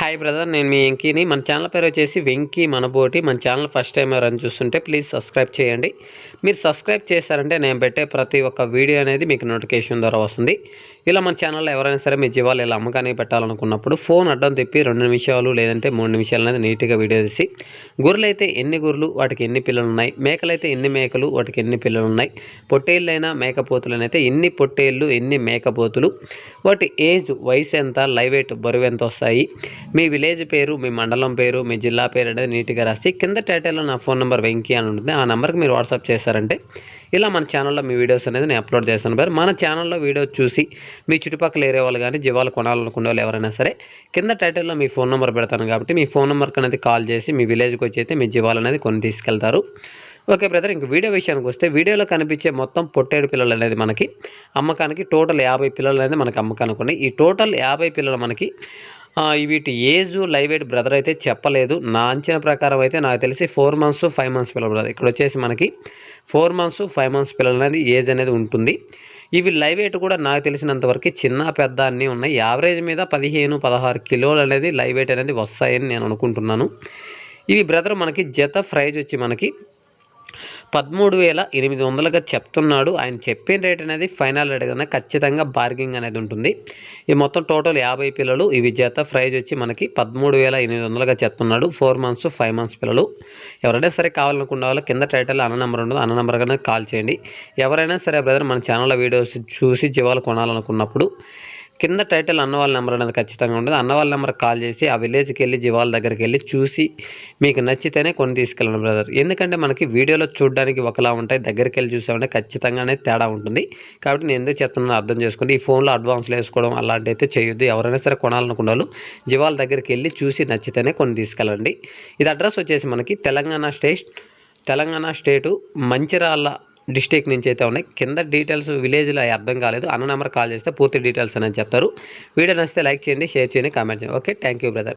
Hi brother నేను మీ వెంకీని. మన channel పేరు వచ్చేసి వెంకీ మనబోటి. మన ఛానల్ ఫస్ట్ టైం ఎవరైనా చూస్తుంటే ప్లీజ్ సబ్స్క్రైబ్ చేయండి. మీరు సబ్స్క్రైబ్ చేశారంటే నేను పెట్టే ప్రతి ఒక్క వీడియో అనేది మీకు నోటిఫికేషన్ ద్వారా వస్తుంది. ఇలా మన ఛానల్లో ఎవరైనా సరే మీ జీవాలు ఇలా అమ్మకానికి పెట్టాలనుకున్నప్పుడు ఫోన్ అడ్డం తిప్పి రెండు నిమిషాలు లేదంటే మూడు నిమిషాలు అనేది నీట్గా వీడియో తీసి గొర్రెలు అయితే ఎన్ని గొర్రెలు వాటికి ఎన్ని పిల్లలు ఉన్నాయి మేకలు అయితే ఎన్ని మేకలు వాటికి ఎన్ని పిల్లలు ఉన్నాయి పొట్టేళ్ళైనా మేకపోతులనైతే ఎన్ని పొట్టేళ్ళు ఎన్ని మేకపోతులు వాటి ఏజ్ వయసు ఎంత లైవ్ వెయిట్ బరువు ఎంత వస్తాయి మీ విలేజ్ పేరు మీ మండలం పేరు మీ జిల్లా పేరు అనేది నీట్గా రాసి కింద టైటిల్లో నా ఫోన్ నెంబర్ వెంకీ అని ఉంటుంది. ఆ నెంబర్కి మీరు వాట్సాప్ చేస్తారు చేశారంటే ఇలా మన ఛానల్లో మీ వీడియోస్ అనేది నేను అప్లోడ్ చేస్తాను బారు మన ఛానల్లో వీడియో చూసి మీ చుట్టుపక్కల ఏరే వాళ్ళు కానీ జీవాలు కొనాలనుకునే వాళ్ళు ఎవరైనా సరే కింద టైటిల్లో మీ ఫోన్ నెంబర్ పెడతాను కాబట్టి మీ ఫోన్ నెంబర్కి అనేది కాల్ చేసి మీ విలేజ్కి వచ్చి అయితే మీ జీవాలు అనేది కొని తీసుకెళ్తారు. ఓకే బ్రదర్ ఇంక వీడియో విషయానికి వస్తే వీడియోలో కనిపించే మొత్తం పొట్టేడు పిల్లలు అనేది మనకి అమ్మకానికి టోటల్ యాభై పిల్లలు అనేది మనకి అమ్మకానికి ఉన్నాయి. ఈ టోటల్ యాభై పిల్లలు మనకి వీటి ఏజ్ లైవ్ ఎయిట్ బ్రదర్ అయితే చెప్పలేదు. నా అంచనా ప్రకారం అయితే నాకు తెలిసి ఫోర్ మంత్స్ ఫైవ్ మంత్స్ పిల్లలు బ్రదర్. ఇక్కడ వచ్చేసి మనకి ఫోర్ మంత్స్ ఫైవ్ మంత్స్ పిల్లలు అనేది ఏజ్ అనేది ఉంటుంది. ఇవి లైవ్ వెయిట్ కూడా నాకు తెలిసినంత వరకు చిన్న పెద్ద అన్నీ ఉన్నాయి. యావరేజ్ మీద పదిహేను పదహారు కిలోలు అనేది లైవ్ వెయిట్ అనేది వస్తాయని నేను అనుకుంటున్నాను. ఇవి బ్రదర్ మనకి జత ప్రైజ్ వచ్చి మనకి పదమూడు వేల ఎనిమిది వందలుగా చెప్తున్నాడు. ఆయన చెప్పిన రేట్ అనేది ఫైనల్ రేట్ కన్నా ఖచ్చితంగా బార్గింగ్ అనేది ఉంటుంది. ఈ మొత్తం టోటల్ యాభై పిల్లలు ఇవి జత ప్రైజ్ వచ్చి మనకి పదమూడు వేల ఎనిమిది వందలుగా చెప్తున్నాడు. ఫోర్ మంత్స్ ఫైవ్ మంత్స్ పిల్లలు. ఎవరైనా సరే కావాలనుకున్న వాళ్ళు కింద టైటిల్ అన్న నెంబర్ ఉండదు అన్న నెంబర్ కన్నా కాల్ చేయండి. ఎవరైనా సరే బ్రదర్ మన ఛానల్లో వీడియోస్ చూసి జీవాలు కొనాలనుకున్నప్పుడు కింద టైటిల్ అన్నవాళ్ళ నెంబర్ అనేది ఖచ్చితంగా ఉంటుంది అన్నవాళ్ళ నెంబర్ కాల్ చేసి ఆ విలేజ్కి వెళ్ళి జీవాల దగ్గరికి వెళ్ళి చూసి మీకు నచ్చితేనే కొన్ని తీసుకెళ్ళండి బ్రదర్. ఎందుకంటే మనకి వీడియోలో చూడడానికి ఒకలా ఉంటాయి దగ్గరికి వెళ్ళి చూసామంటే ఖచ్చితంగా అనేది తేడా ఉంటుంది. కాబట్టి నేను ఎందుకు చెప్తున్నాను అర్థం చేసుకోండి. ఈ ఫోన్లో అడ్వాన్స్లు వేసుకోవడం అలాంటివి అయితే చేయొద్దు. ఎవరైనా సరే కొనాలనుకున్న వాళ్ళు జీవాల దగ్గరికి వెళ్ళి చూసి నచ్చితేనే కొన్ని తీసుకెళ్ళండి. ఇది అడ్రస్ వచ్చేసి మనకి Telangana state Telangana state Mancherial district నుంచి అయితే ఉన్నాయి. కింద డీటెయిల్స్ విలేజ్లో అర్థం కాలేదు. అన్న నెంబర్ కాల్ చేస్తే పూర్తి డీటెయిల్స్ అనేది చెప్తారు. వీడియో నచ్చితే లైక్ చేయండి షేర్ చేయండి కామెంట్ చేయండి. Okay thank you brother.